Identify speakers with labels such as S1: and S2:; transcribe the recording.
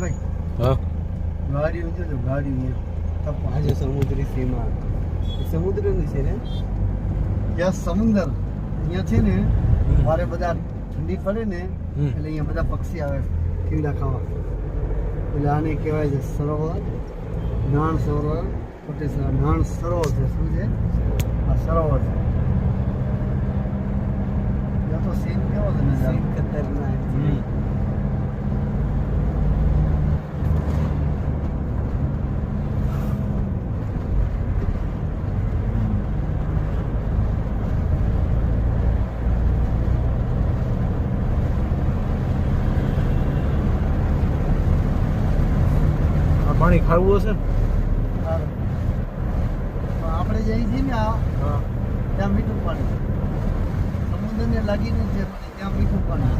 S1: ભાઈ.
S2: હા?
S1: ગાડીઓ જોજો ગાડી અહીંયા તપવા.
S3: આજે સમુદ્રી સીમા. સમુદ્રનું છે ને?
S1: ત્યાં સમુદ્ર. અહીંયા છે ને મારે બધા ઠંડી પડે ને એટલે અહીંયા બધા પક્ષી આવે કીડા ખાવા. એટલે આને કહેવાય છે સરોવર નાણ સરોવર કોટેશ્વર. નાણ સરોવર છે શું છે? આ સરોવર છે ત્યાં તો સીન કેવો છે નજારો
S3: સીન ખતરનાક છે.
S2: હમ. આ પાણી ખાવું હશે?
S1: આપણે જઈ છીએ ને ત્યાં મીઠું પાણી. સમુદ્રને લાગીને છે ત્યાં મીઠું પાણી.